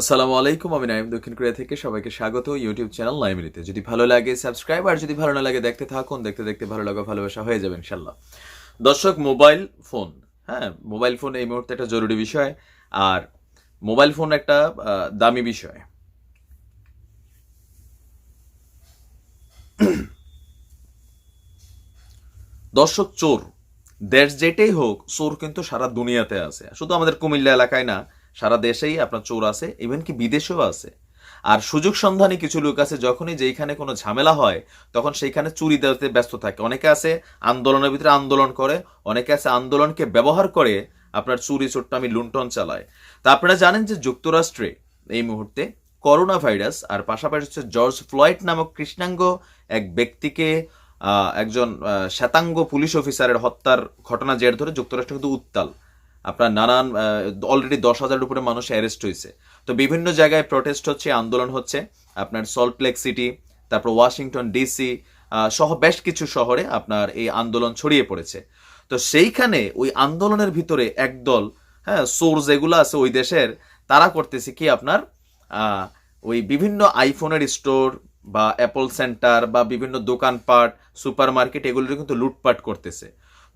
আসসালামু আলাইকুম, আমি নাইম দক্ষিণ কোরিয়া থেকে সবাইকে স্বাগত ইউটিউব চ্যানেল নাইমিনিতে যদি ভালো লাগে সাবস্ক্রাইব, আর যদি ভালো না লাগে দেখতে থাকুন, দেখতে দেখতে ভালো লাগা, ভালোবাসা হয়ে যাবে ইনশাল্লাহ দর্শক, মোবাইল ফোন হ্যাঁ মোবাইল ফোন এই মুহূর্তে একটা জরুরি বিষয়, আর মোবাইল ফোন একটা দামি বিষয়। দর্শক, চোর। দেশ যেটাই হোক, চোর কিন্তু সারা দুনিয়াতে আছে। শুধু আমাদের কুমিল্লা এলাকায় না সারা দেশেই আপনার চোর আছে ইভেন কি বিদেশেও আছে। আর সুযোগ সন্ধানী কিছু লোক আছে, যখনই যেইখানে কোনো ঝামেলা হয়, তখন সেইখানে চুরি দেওয়াতে ব্যস্ত থাকে। অনেকে আছে আন্দোলনের ভিতরে আন্দোলন করে, অনেকে আছে আন্দোলনকে ব্যবহার করে আপনার চুরি চোট্টামি লুণ্ঠন চালায়। তা আপনারা জানেন যে যুক্তরাষ্ট্রে এই মুহূর্তে করোনা ভাইরাস আর পাশাপাশি হচ্ছে জর্জ ফ্লয়েড নামক কৃষ্ণাঙ্গ এক ব্যক্তিকে একজন শ্বেতাঙ্গ পুলিশ অফিসারের হত্যার ঘটনা জের ধরে যুক্তরাষ্ট্র কিন্তু উত্তাল। আপনার নানান অলরেডি দশ হাজারের উপরে মানুষ অ্যারেস্ট হয়েছে। তো বিভিন্ন জায়গায় প্রটেস্ট হচ্ছে, আন্দোলন হচ্ছে। আপনার সল্ট লেক সিটি তারপর ওয়াশিংটন ডিসি সহ বেশ কিছু শহরে আপনার এই আন্দোলন ছড়িয়ে পড়েছে। তো সেইখানে ওই আন্দোলনের ভিতরে একদল হ্যাঁ সোর্স যেগুলো আছে ওই দেশের, তারা করতেছে কি আপনার ওই বিভিন্ন আইফোনের স্টোর বা অ্যাপল সেন্টার বা বিভিন্ন দোকানপাট সুপার মার্কেট এগুলোর কিন্তু লুটপাট করতেছে।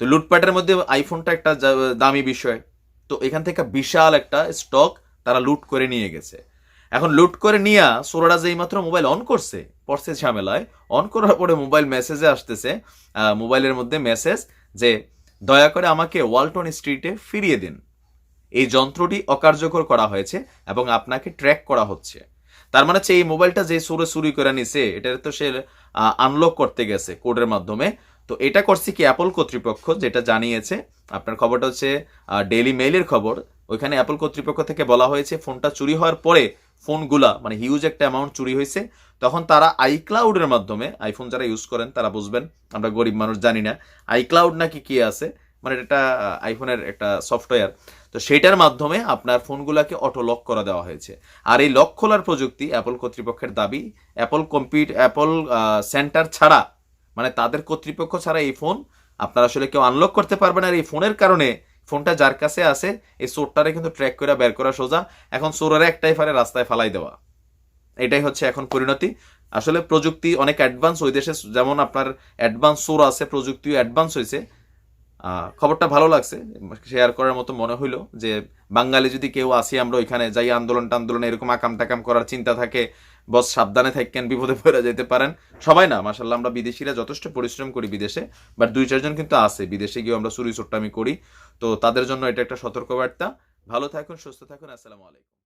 তো লুটপাটের মধ্যে আইফোনটা একটা দামি বিষয়। তো এখান থেকে বিশাল একটা স্টক তারা লুট করে নিয়ে গেছে। এখন লুট করে নিয়ে সোরারা যেই মাত্র মোবাইল অন করছে, পড়ছে ঝামেলায় অন করার পরে মোবাইল মেসেজে আসতেছে মোবাইলের মধ্যে মেসেজ যে, দয়া করে আমাকে ওয়ালটন স্ট্রিটে ফিরিয়ে দিন। এই যন্ত্রটি অকার্যকর করা হয়েছে এবং আপনাকে ট্র্যাক করা হচ্ছে। তার মানে হচ্ছে এই মোবাইলটা যে সুরে চুরি করে নিছে এটা তো সে আনলক করতে গেছে কোডের মাধ্যমে। তো এটা করছে কি অ্যাপল কর্তৃপক্ষ, যেটা জানিয়েছে, আপনার খবরটা হচ্ছে ডেইলি মেইলের খবর, ওইখানে অ্যাপল কর্তৃপক্ষ থেকে বলা হয়েছে ফোনটা চুরি হওয়ার পরে ফোনগুলা মানে হিউজ একটা অ্যামাউন্ট চুরি হয়েছে, তখন তারা আইক্লাউডের মাধ্যমে আইফোন যারা ইউজ করেন, তারা বুঝবেন, আমরা গরিব মানুষ জানি না আইক্লাউড নাকি কি আছে মানে এটা আইফোনের একটা সফটওয়্যার তো সেটার মাধ্যমে আপনার ফোনগুলোকে অটো লক করে দেওয়া হয়েছে। আর এই লক খোলার প্রযুক্তি অ্যাপল কর্তৃপক্ষের দাবি অ্যাপল কম্পিউট অ্যাপল সেন্টার ছাড়া মানে তাদের কর্তৃপক্ষ ছাড়া এই ফোন আপনারা আসলে কেউ আনলক করতে পারবেন আর এই ফোনের কারণে ফোনটা যার কাছে আছে, এই চোরটারে কিন্তু ট্র্যাক করে বের করা সোজা। এখন চোরের একটাই ফারে রাস্তায় ফালাই দেওয়া। এটাই হচ্ছে এখন পরিণতি। আসলে প্রযুক্তি অনেক অ্যাডভান্স ওই দেশে, যেমন আপনার অ্যাডভান্স সোর আছে, প্রযুক্তিও অ্যাডভান্স হয়েছে। খবরটা ভালো লাগছে। শেয়ার করার মতো মনে হইল যে, বাঙালি যদি কেউ আসি, আমরা ওইখানে যাই আন্দোলন টান্দোলন এরকম আকাম টাকাম করার চিন্তা থাকে বস, সাবধানে থাকেন, বিপদে পড়ে যেতে পারেন। সবাই না মাসাল্লাহ আমরা বিদেশিরা যথেষ্ট পরিশ্রম করি বিদেশে বাট দুই চারজন কিন্তু আছে। বিদেশে গিয়ে আমরা চুরি চোট্টামি করি। তো তাদের জন্য এটা একটা সতর্কবার্তা। ভালো থাকুন, সুস্থ থাকুন, আসসালামু আলাইকুম।